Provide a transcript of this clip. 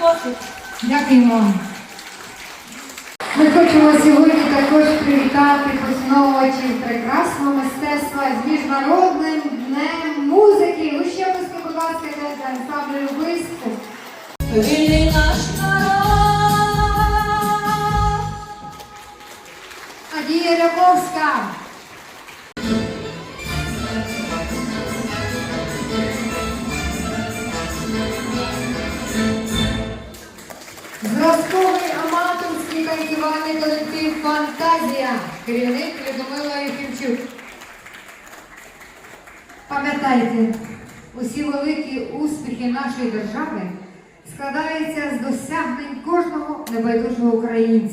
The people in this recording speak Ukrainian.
хлопчик. Дякуємо. Ми хочемо сьогодні також привітати поціновувачів прекрасного мистецтва з міжнародним днем музики. Ви ще пуски, будь ласка, для ансамблю Любиську. Вільний наш народ. Надія Рябовська. Аматорський танцювальний колектив Фантазія. Керівник Людмила Єфімчук. Пам'ятайте, усі великі успіхи нашої держави складаються з досягнень кожного небайдужого українця.